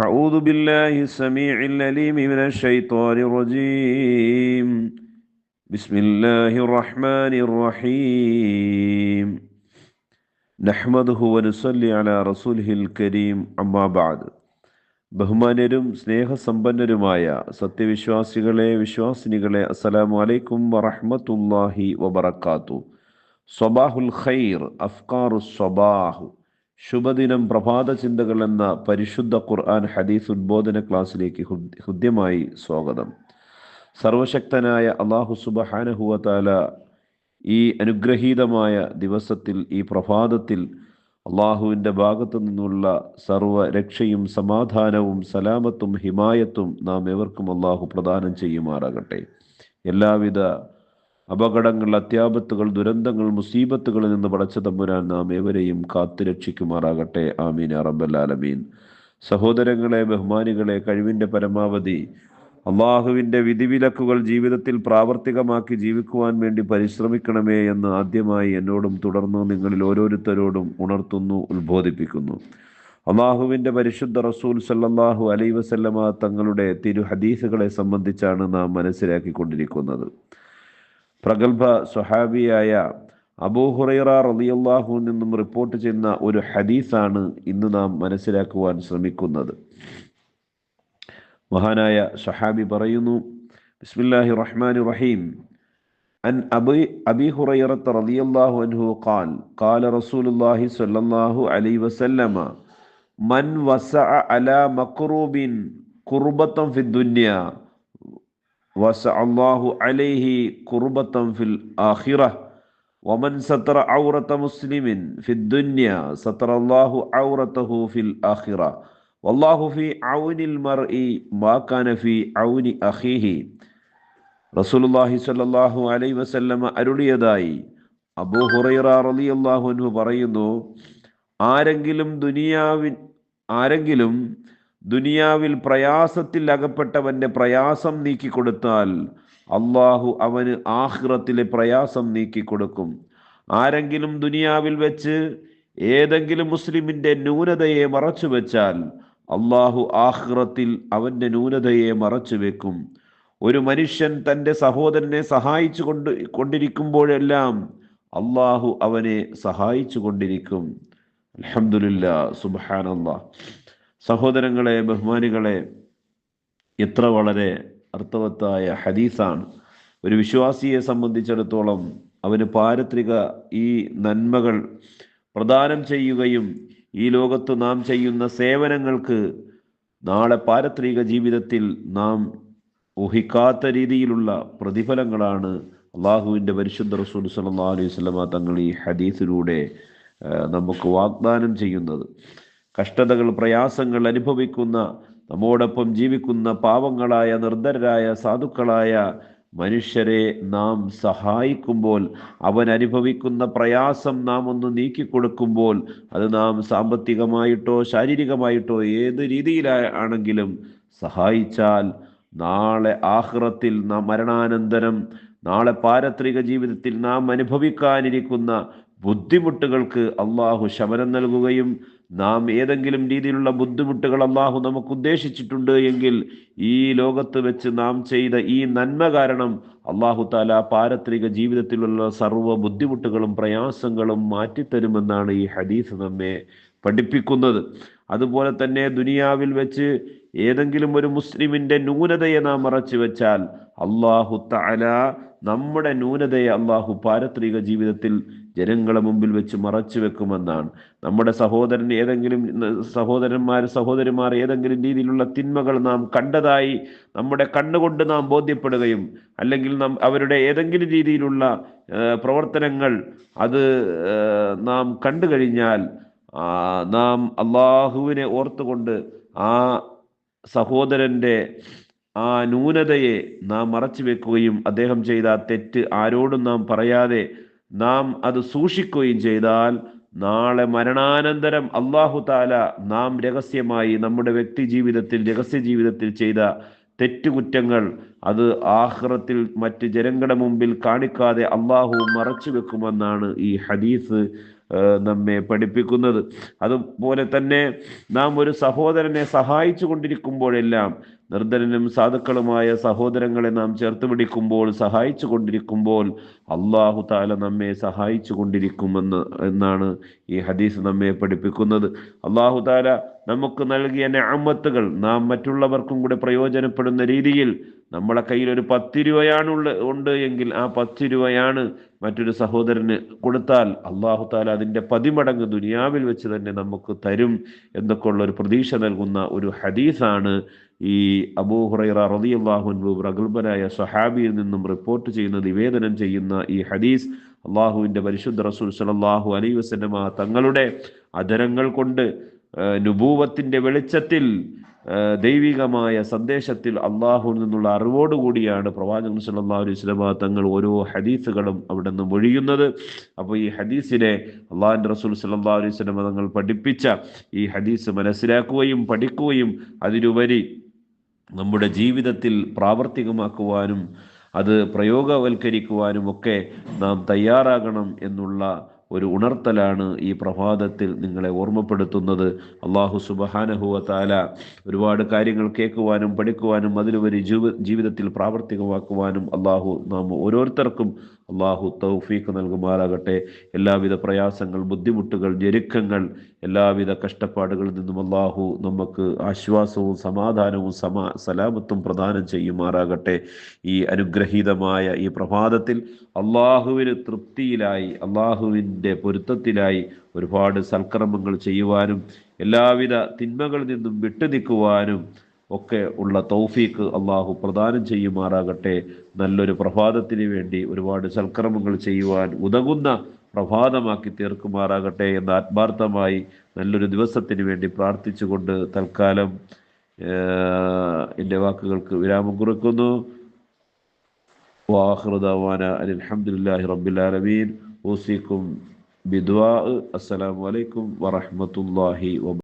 أعوذ بالله السميع العليم من الشيطان الرجيم بسم الله الرحمن الرحيم نحمده ونصلي على رسوله الكريم أما بعد ബഹുമാന്യരും സ്നേഹസമ്പന്നരുമായ സത്യവിശ്വാസികളെ വിശ്വാസിനികളെ അസ്സലാമു അലൈക്കും വറഹ്മത്തുള്ളാഹി വബറക്കാത്തു സ്വബാഹുൽ ഖൈർ അഫ്കാറു സ്വബാഹു ശുഭദിനം പ്രഭാത ചിന്തകൾ എന്ന പരിശുദ്ധ ഖുർആൻ ഹദീസ് ഉദ്ബോധന ക്ലാസ്സിലേക്ക് ഹൃദ്യമായി സ്വാഗതം. സർവശക്തനായ അള്ളാഹു സുബഹാനഹുവതാല ഈ അനുഗ്രഹീതമായ ദിവസത്തിൽ ഈ പ്രഭാതത്തിൽ അള്ളാഹുവിന്റെ ഭാഗത്തു നിന്നുള്ള സർവ രക്ഷയും സമാധാനവും സലാമത്തും ഹിമായത്തും നാം എവർക്കും അള്ളാഹു പ്രദാനം ചെയ്യുമാറാകട്ടെ. എല്ലാവിധ അപകടങ്ങൾ അത്യാപത്തുകൾ ദുരന്തങ്ങൾ മുസീബത്തുകളിൽ നിന്ന് പടച്ച തമ്പുരാൻ നാം ഏവരെയും കാത്തുരക്ഷിക്കുമാറാകട്ടെ ആമീൻ അറബല്ലാലമീൻ സഹോദരങ്ങളെ ബഹുമാനികളെ കഴിവിന്റെ പരമാവധി അള്ളാഹുവിന്റെ വിധിവിലക്കുകൾ ജീവിതത്തിൽ പ്രാവർത്തികമാക്കി ജീവിക്കുവാൻ വേണ്ടി പരിശ്രമിക്കണമേ എന്ന് ആദ്യമായി എന്നോടും തുടർന്ന് നിങ്ങളിൽ ഓരോരുത്തരോടും ഉണർത്തുന്നു ഉത്ബോധിപ്പിക്കുന്നു. അള്ളാഹുവിന്റെ പരിശുദ്ധ റസൂൽ സല്ലാഹു അലൈ വസല്ലമ തങ്ങളുടെ തിരു ഹദീസുകളെ സംബന്ധിച്ചാണ് നാം മനസ്സിലാക്കിക്കൊണ്ടിരിക്കുന്നത്. പ്രഗത്ഭ സ്വഹാബിയായ അബൂഹുറൈറ ഹുറൈറ റളിയല്ലാഹു നിന്നും റിപ്പോർട്ട് ചെയ്യുന്ന ഒരു ഹദീസാണ് ഇന്ന് നാം മനസ്സിലാക്കുവാൻ ശ്രമിക്കുന്നത്. മഹാനായ സഹാബി പറയുന്നു ബിസ്മില്ലാഹി റഹ്മാൻ റഹീം. അൻ അബി അബി ഹുറൈറത്ത് റളിയല്ലാഹു അൻഹു ഖാൽ ഖാല റസൂലുള്ളാഹി സ്വല്ലല്ലാഹു അലൈഹി വസല്ലമ മൻ വസഅ അലാ മക്റൂബിൻ ഖുർബത്തൻ ഫിദ്ദുന്യ مكروب كربة في الدنيا وسع الله عليه كربة في الآخرة ومن ستر عورة مسلم في الدنيا ستر الله عورته في الآخرة والله في عون المرء ما كان في عون أخيه റസൂലുള്ളാഹി സ്വല്ലല്ലാഹു അലൈഹി വസല്ലമ അരുളിയതായി അബൂ ഹുറൈറ റളിയല്ലാഹു അൻഹു പറയുന്നു ആരെങ്കിലും ദുനിയാവിൻ ആരെങ്കിലും ദുനിയാവിൽ പ്രയാസത്തിൽ അകപ്പെട്ടവന്റെ പ്രയാസം നീക്കിക്കൊടുത്താൽ അള്ളാഹു അവന് ആഹ്റത്തിലെ പ്രയാസം നീക്കിക്കൊടുക്കും. ആരെങ്കിലും ദുനിയാവിൽ വെച്ച് ഏതെങ്കിലും മുസ്ലിമിന്റെ ന്യൂനതയെ മറച്ചു വെച്ചാൽ അള്ളാഹു ആഹ്റത്തിൽ അവന്റെ ന്യൂനതയെ മറച്ചു വെക്കും. ഒരു മനുഷ്യൻ തന്റെ സഹോദരനെ സഹായിച്ചു കൊണ്ട് കൊണ്ടിരിക്കുമ്പോഴെല്ലാം അള്ളാഹു അവനെ സഹായിച്ചു കൊണ്ടിരിക്കും. അലഹമില്ല സുബാനല്ലാ സഹോദരങ്ങളെ ബഹുമാനികളെ എത്ര വളരെ അർത്ഥവത്തായ ഹദീസാണ്. ഒരു വിശ്വാസിയെ സംബന്ധിച്ചിടത്തോളം അവന് പാരത്രിക ഈ നന്മകൾ പ്രദാനം ചെയ്യുകയും ഈ ലോകത്ത് നാം ചെയ്യുന്ന സേവനങ്ങൾക്ക് നാളെ പാരത്രിക ജീവിതത്തിൽ നാം ഊഹിക്കാത്ത രീതിയിലുള്ള പ്രതിഫലങ്ങളാണ് അള്ളാഹുവിന്റെ പരിശുദ്ധ റസൂൽ സല്ലാ അലൈഹി സ്വലമ തങ്ങൾ ഈ ഹദീസിലൂടെ നമുക്ക് വാഗ്ദാനം ചെയ്യുന്നത്. കഷ്ടതകൾ പ്രയാസങ്ങൾ അനുഭവിക്കുന്ന നമ്മോടൊപ്പം ജീവിക്കുന്ന പാവങ്ങളായ നിർദ്ധരായ സാധുക്കളായ മനുഷ്യരെ നാം സഹായിക്കുമ്പോൾ അവൻ അനുഭവിക്കുന്ന പ്രയാസം നാം ഒന്ന് നീക്കിക്കൊടുക്കുമ്പോൾ അത് നാം സാമ്പത്തികമായിട്ടോ ശാരീരികമായിട്ടോ ഏത് രീതിയിലാണെങ്കിലും സഹായിച്ചാൽ നാളെ ആഹ്റത്തിൽ നാം മരണാനന്തരം നാളെ പാരത്രിക ജീവിതത്തിൽ നാം അനുഭവിക്കാനിരിക്കുന്ന ബുദ്ധിമുട്ടുകൾക്ക് അള്ളാഹു ശമനം നൽകുകയും നാം ഏതെങ്കിലും രീതിയിലുള്ള ബുദ്ധിമുട്ടുകൾ അള്ളാഹു നമുക്ക് ഉദ്ദേശിച്ചിട്ടുണ്ട് എങ്കിൽ ഈ ലോകത്ത് വെച്ച് നാം ചെയ്ത ഈ നന്മ കാരണം അള്ളാഹു താല പാരത്രിക ജീവിതത്തിലുള്ള സർവ ബുദ്ധിമുട്ടുകളും പ്രയാസങ്ങളും മാറ്റിത്തരുമെന്നാണ് ഈ ഹദീസ് നമ്മെ പഠിപ്പിക്കുന്നത്. അതുപോലെ തന്നെ ദുനിയാവിൽ വെച്ച് ഏതെങ്കിലും ഒരു മുസ്ലിമിന്റെ ന്യൂനതയെ നാം മറച്ചു വെച്ചാൽ അള്ളാഹു താല നമ്മുടെ ന്യൂനതയെ അള്ളാഹു പാരത്രിക ജീവിതത്തിൽ ജനങ്ങളെ മുമ്പിൽ വെച്ച് മറച്ചു വെക്കുമെന്നാണ്. നമ്മുടെ സഹോദരൻ ഏതെങ്കിലും സഹോദരന്മാർ സഹോദരിമാർ ഏതെങ്കിലും രീതിയിലുള്ള തിന്മകൾ നാം കണ്ടതായി നമ്മുടെ കണ്ണുകൊണ്ട് നാം ബോധ്യപ്പെടുകയും അല്ലെങ്കിൽ നാം അവരുടെ ഏതെങ്കിലും രീതിയിലുള്ള പ്രവർത്തനങ്ങൾ അത് നാം കണ്ടു കഴിഞ്ഞാൽ നാം അള്ളാഹുവിനെ ഓർത്തുകൊണ്ട് ആ സഹോദരന്റെ ആ ന്യൂനതയെ നാം മറച്ചു വെക്കുകയും അദ്ദേഹം ചെയ്ത തെറ്റ് ആരോടും നാം പറയാതെ നാം അത് സൂക്ഷിക്കുകയും ചെയ്താൽ നാളെ മരണാനന്തരം അള്ളാഹു താല നാം രഹസ്യമായി നമ്മുടെ വ്യക്തി ജീവിതത്തിൽ രഹസ്യ ജീവിതത്തിൽ ചെയ്ത തെറ്റുകുറ്റങ്ങൾ അത് ആഹ്റത്തിൽ മറ്റ് ജനങ്ങളുടെ മുമ്പിൽ കാണിക്കാതെ അള്ളാഹു മറച്ചു വെക്കുമെന്നാണ് ഈ ഹദീസ് നമ്മെ പഠിപ്പിക്കുന്നത്. അതുപോലെ തന്നെ നാം ഒരു സഹോദരനെ സഹായിച്ചു കൊണ്ടിരിക്കുമ്പോഴെല്ലാം നിർദ്ധനനും സാധുക്കളുമായ സഹോദരങ്ങളെ നാം ചേർത്ത് പിടിക്കുമ്പോൾ സഹായിച്ചു കൊണ്ടിരിക്കുമ്പോൾ അള്ളാഹു താല നമ്മെ സഹായിച്ചു കൊണ്ടിരിക്കുമെന്ന് എന്നാണ് ഈ ഹദീസ് നമ്മെ പഠിപ്പിക്കുന്നത്. അള്ളാഹു താല നമുക്ക് നൽകിയ ഞാമത്തുകൾ നാം മറ്റുള്ളവർക്കും കൂടെ പ്രയോജനപ്പെടുന്ന രീതിയിൽ നമ്മളെ കയ്യിൽ ഒരു പത്ത് രൂപയാണുള്ള ഉണ്ട് എങ്കിൽ ആ പത്ത് രൂപയാണ് മറ്റൊരു സഹോദരന് കൊടുത്താൽ അള്ളാഹു താല അതിന്റെ പതിമടങ്ങ് ദുനിയാവിൽ വെച്ച് തന്നെ നമുക്ക് തരും എന്നൊക്കെ ഉള്ള ഒരു പ്രതീക്ഷ നൽകുന്ന ഒരു ഹദീസാണ് ഈ അബൂ ഹുറൈറ അള്ളാഹുൻബു പ്രഗത്ഭനായ സഹാബിയിൽ നിന്നും റിപ്പോർട്ട് ചെയ്യുന്ന നിവേദനം ചെയ്യുന്ന ഈ ഹദീസ് അള്ളാഹുവിന്റെ പരിശുദ്ധ റസൂൽ സലാഹു അലൈഹി വസ്ലമ തങ്ങളുടെ അധരങ്ങൾ കൊണ്ട് നുബൂവത്തിന്റെ വെളിച്ചത്തിൽ ദൈവികമായ സന്ദേശത്തിൽ അള്ളാഹുവിൽ നിന്നുള്ള അറിവോടുകൂടിയാണ് പ്രവാചകൻ സല്ലല്ലാഹു അലൈഹി വസല്ലമ തങ്ങൾ ഓരോ ഹദീസുകളും അവിടെ നിന്ന് ഒഴിയുന്നത് അപ്പോൾ ഈ ഹദീസിനെ അള്ളാഹിന്റെ റസൂൽ സല്ലല്ലാഹു അലൈഹി സ്വലമ തങ്ങൾ പഠിപ്പിച്ച ഈ ഹദീസ് മനസ്സിലാക്കുകയും പഠിക്കുകയും അതിലുപരി നമ്മുടെ ജീവിതത്തിൽ പ്രാവർത്തികമാക്കുവാനും അത് പ്രയോഗവൽക്കരിക്കുവാനും ഒക്കെ നാം തയ്യാറാകണം എന്നുള്ള ഒരു ഉണർത്തലാണ് ഈ പ്രഭാതത്തിൽ നിങ്ങളെ ഓർമ്മപ്പെടുത്തുന്നത്. അള്ളാഹു സുബഹാനഹുവ താല ഒരുപാട് കാര്യങ്ങൾ കേൾക്കുവാനും പഠിക്കുവാനും അതിലുപരി ജീവ ജീവിതത്തിൽ പ്രാവർത്തികമാക്കുവാനും അള്ളാഹു നാം ഓരോരുത്തർക്കും അള്ളാഹു തൗഫീഖ് നൽകുമാറാകട്ടെ. എല്ലാവിധ പ്രയാസങ്ങൾ ബുദ്ധിമുട്ടുകൾ ഞെരുക്കങ്ങൾ എല്ലാവിധ കഷ്ടപ്പാടുകളിൽ നിന്നും അള്ളാഹു നമുക്ക് ആശ്വാസവും സമാധാനവും സമാ സലാമത്തും പ്രദാനം ചെയ്യുമാറാകട്ടെ. ഈ അനുഗ്രഹീതമായ ഈ പ്രഭാതത്തിൽ അള്ളാഹുവിന് തൃപ്തിയിലായി അള്ളാഹുവിന്റെ പൊരുത്തത്തിലായി ഒരുപാട് സൽക്കർമ്മങ്ങൾ ചെയ്യുവാനും എല്ലാവിധ തിന്മകളിൽ നിന്നും വിട്ടുനിൽക്കുവാനും ഒക്കെ ഉള്ള തൗഫീക്ക് അള്ളാഹു പ്രദാനം ചെയ്യുമാറാകട്ടെ. നല്ലൊരു പ്രഭാതത്തിന് വേണ്ടി ഒരുപാട് സൽക്കർമ്മങ്ങൾ ചെയ്യുവാൻ ഉതകുന്ന പ്രഭാതമാക്കി തീർക്കുമാറാകട്ടെ എന്ന് ആത്മാർത്ഥമായി നല്ലൊരു ദിവസത്തിന് വേണ്ടി പ്രാർത്ഥിച്ചുകൊണ്ട് തൽക്കാലം എന്റെ വാക്കുകൾക്ക് വിരാമം കുറിക്കുന്നു. വാഹൃദാന അലഹമുല്ലാഹി റബ്ബിലാലമീൻ ഓസിക്കും ബിദ്വാ അസ്സലാമു അലൈക്കും വറഹ്മത്തുള്ളാഹി വബ